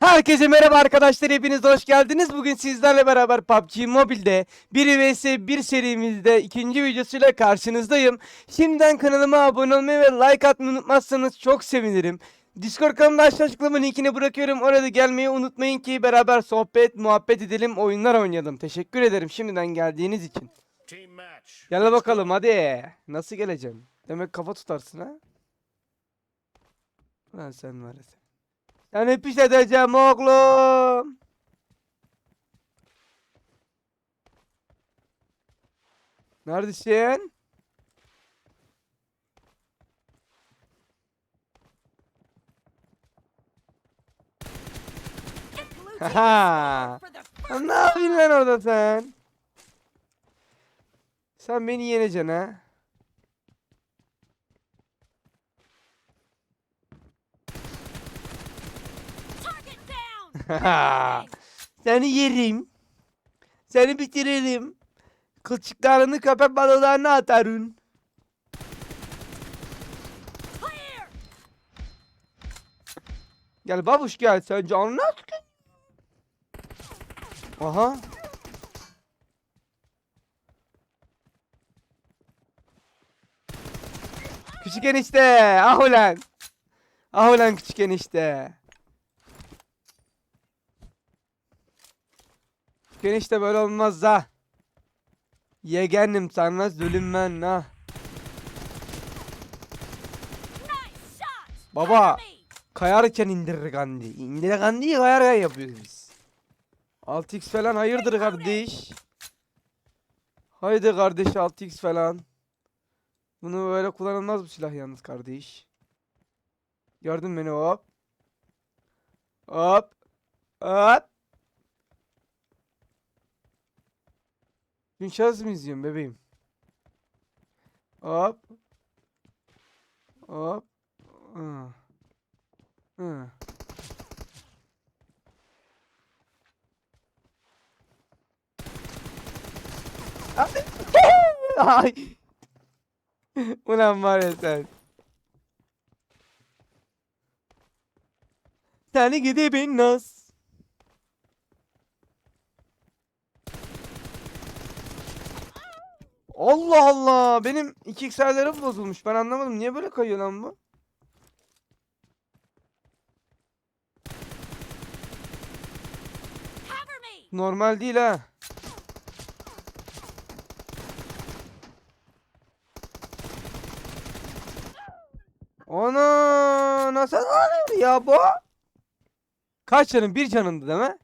Herkese merhaba arkadaşlar hepiniz hoş geldiniz. Bugün sizlerle beraber PUBG Mobile'de 1 vs 1 serimizde ikinci videosuyla karşınızdayım. Şimdiden kanalıma abone olmayı ve like atmayı unutmazsanız çok sevinirim. Discord kanalımda aşağı açıklama linkini bırakıyorum. Orada gelmeyi unutmayın ki beraber sohbet, muhabbet edelim, oyunlar oynayalım. Teşekkür ederim şimdiden geldiğiniz için. Gel bakalım hadi. Nasıl geleceksin? Demek kafa tutarsın ha? Lan sen var ya sen. Seni pis edeceğim oğlum. Neredesin? Haha. Ne yapıyorsun lan orada sen? Sen beni yeneceksin ha? Seni yerim. Seni bitiririm. Kılçıklarını köpek balıklarına atarım. Gel babuş gel sen canına sıkın. Aha. Küçük enişte. Ah ulan. Ah ulan küçük enişte. Küçük enişte böyle olmaz da. Yegenim sana zulüm ben ha. Baba. Kayarken indirir Gandhi. İndir Gandhi'yi kayarken yapıyoruz biz. 6x falan hayırdır kardeş? Haydi kardeş 6x falan. Bunu böyle kullanılmaz bu silah yalnız kardeş. Gördün beni hop. Hop. Hop. Dün şahıs mı izliyorsun bebeğim? Hop. Hop. Hı. Hı. Ay. Ulan var ya sen. Seni gidi bin nas. Allah Allah. Benim 2x ayarlarım bozulmuş. Ben anlamadım. Niye böyle kayıyor lan bu? Normal değil ha. Ana nasıl oluyor ya bu? Kaç canın? Bir canındı değil mi?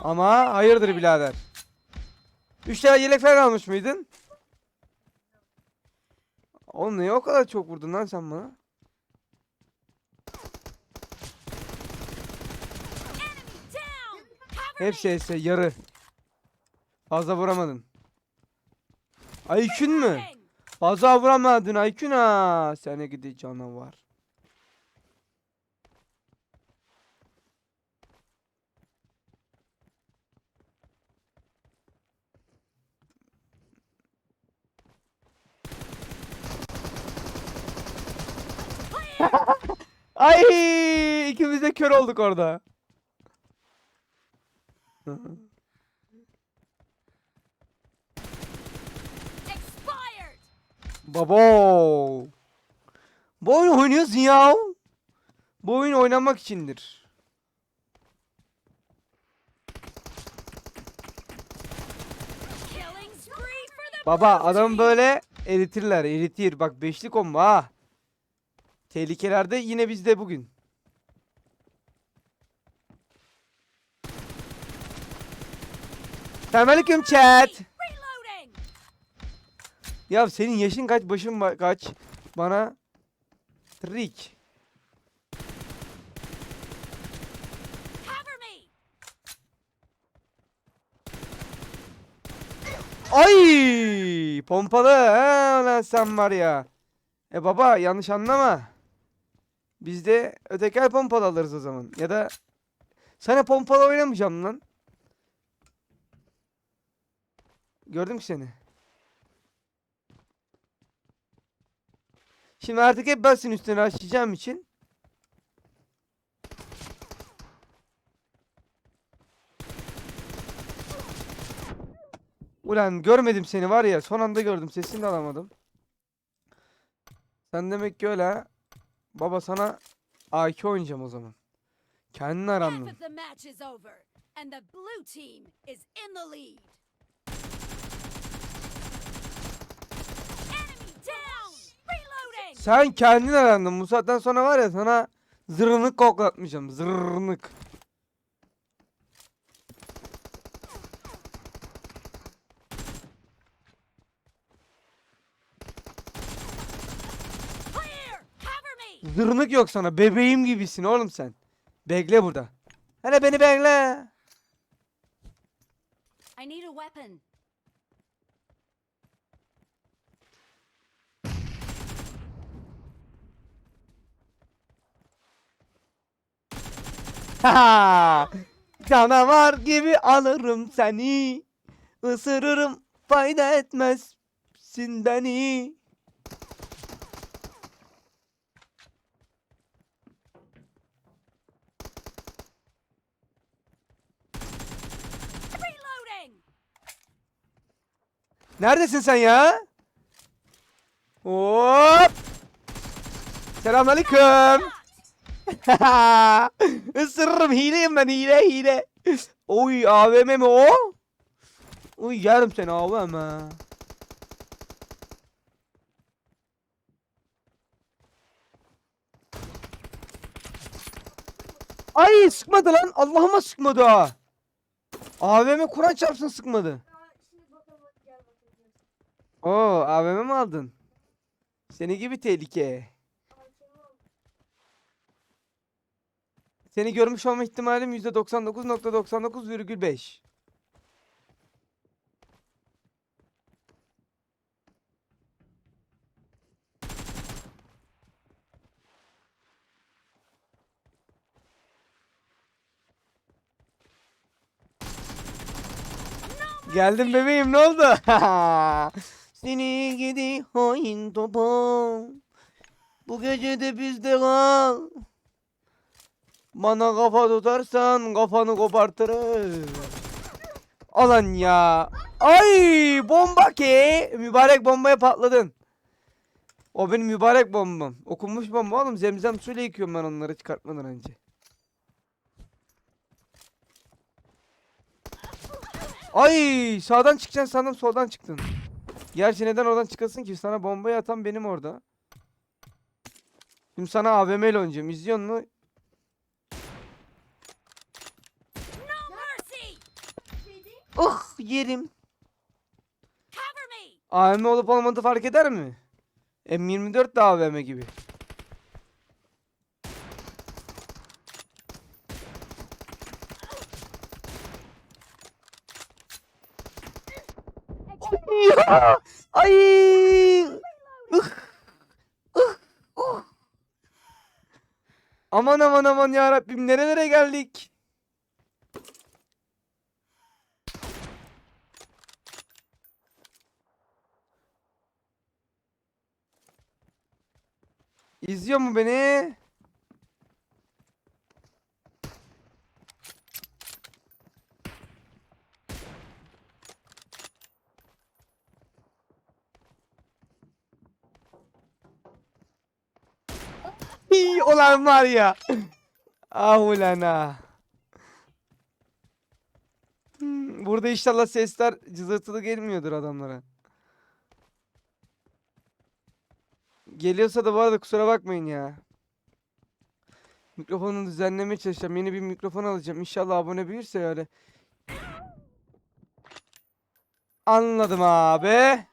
Ama hayırdır birader. Üç tane yelek falan almış mıydın? Oğlum niye o kadar çok vurdun lan sen bana? Hepsi ese yarı. Fazla vuramadın. Aykün mü? Fazla vuramadın Aykün ha. Sene gidi canavar. Ay ikimiz de kör olduk orada. Babo. Bu oyun oynuyorsun ya. Bu oyun oynamak içindir. Baba adam böyle eritirler, eritir. Bak beşli combo ha. Tehlikelerde yine bizde bugün. Selamünaleyküm chat. Ya senin yaşın kaç, başın ba- kaç? Bana trick. Ay! Pompalı. Ha lan sen var ya. E baba yanlış anlama. Biz de öteker pompalı alırız o zaman. Ya da sana pompalı oynamayacağım lan. Gördüm ki seni. Şimdi artık hep ben senin üstüne açacağım için. Ulan görmedim seni var ya son anda gördüm sesini alamadım. Sen demek ki öyle ha. Baba sana AK oynayacağım o zaman. Kendin arandın. Sen kendin arandın. Bu saatten sonra var ya sana zırnık koklatmayacağım. Zırnık. Zırnık yok sana. Bebeğim gibisin oğlum sen. Bekle burada. Hele beni bekle. I need a weapon. Ha! Canavar gibi alırım seni. Isırırım fayda etmezsin beni. Neredesin sen ya? Hop! Selamünaleyküm. Isırırım hileyim ben hile hile. Oy AVM mi o? Oy yerim seni AVM. Ay sıkmadı lan. Allah'ıma sıkmadı ha. AVM Kur'an çarpsın sıkmadı. Oo AVM mi aldın? Seni gibi tehlike. Seni görmüş olma ihtimalim %99.99,5. Geldim bebeğim ne oldu? Seni gidi hain topum. Bu gece de bizde kal. Bana kafa tutarsan kafanı kopartırım. Alan ya. Ay bomba ki. Mübarek bombaya patladın. O benim mübarek bombam. Okunmuş bomba oğlum. Zemzem suyla yıkıyorum ben onları çıkartmadan önce. Ay sağdan çıkacaksın sandım soldan çıktın. Gerçi neden oradan çıkasın ki? Sana bombayı atan benim orada. Şimdi sana AVM ile oynayacağım. İzliyor mercy! Oh yerim. AVM olup olmadığı fark eder mi? M24 de AVM gibi. Ay! Uh! Aman aman aman ya Rabbim nerelere geldik? İzliyor mu beni? İyi olan var ya. Ah ulan ah. Hmm, Burada inşallah sesler cızırtılı gelmiyordur adamlara. Geliyorsa da bu arada kusura bakmayın ya. Mikrofonu düzenlemeye çalışacağım. Yeni bir mikrofon alacağım. İnşallah abone büyürse öyle. Anladım abi.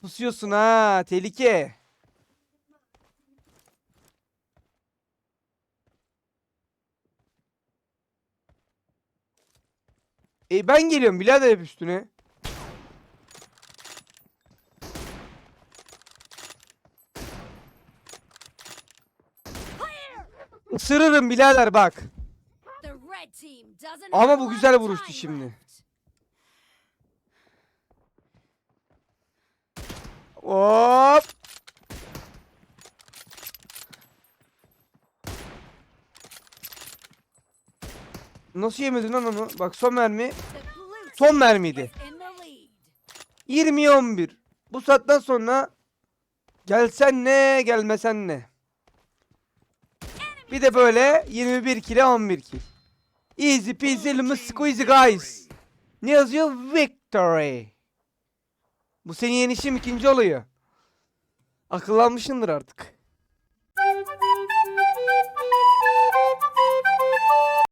Pusuyorsun ha. Tehlike. E ben geliyorum birader hep üstüne. Isırırım birader bak. Ama bu güzel vuruştu şimdi. left. Hop. Nasıl yemedin lan onu? Bak son mermi. Son mermiydi. is in the lead. 20 11. Bu saatten sonra gelsen ne, gelmesen ne. Bir de böyle 21 kile 11 kill. Easy peasy lemon squeezy guys. Ne yazıyor? Victory. Bu senin yenişim ikinci oluyor. Akıllanmışsındır artık.